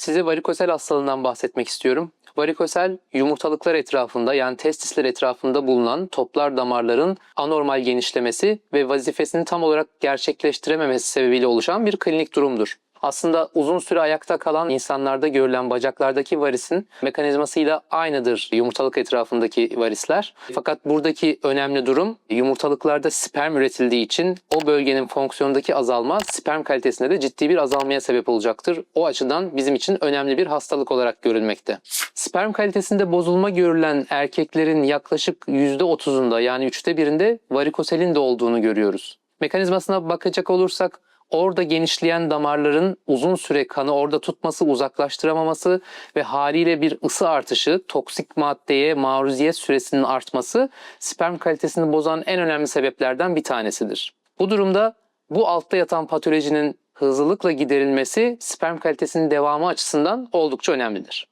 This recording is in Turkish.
Size varikosel hastalığından bahsetmek istiyorum. Varikosel yumurtalıklar etrafında yani testisler etrafında bulunan toplar damarların anormal genişlemesi ve vazifesini tam olarak gerçekleştirememesi sebebiyle oluşan bir klinik durumdur. Aslında uzun süre ayakta kalan insanlarda görülen bacaklardaki varisin mekanizmasıyla aynıdır yumurtalık etrafındaki varisler. Fakat buradaki önemli durum yumurtalıklarda sperm üretildiği için o bölgenin fonksiyondaki azalma sperm kalitesinde de ciddi bir azalmaya sebep olacaktır. O açıdan bizim için önemli bir hastalık olarak görülmekte. Sperm kalitesinde bozulma görülen erkeklerin yaklaşık %30'unda yani üçte birinde varikoselin de olduğunu görüyoruz. Mekanizmasına bakacak olursak orada genişleyen damarların uzun süre kanı orada tutması, uzaklaştıramaması ve haliyle bir ısı artışı, toksik maddeye maruziyet süresinin artması sperm kalitesini bozan en önemli sebeplerden bir tanesidir. Bu durumda bu altta yatan patolojinin hızlılıkla giderilmesi sperm kalitesinin devamı açısından oldukça önemlidir.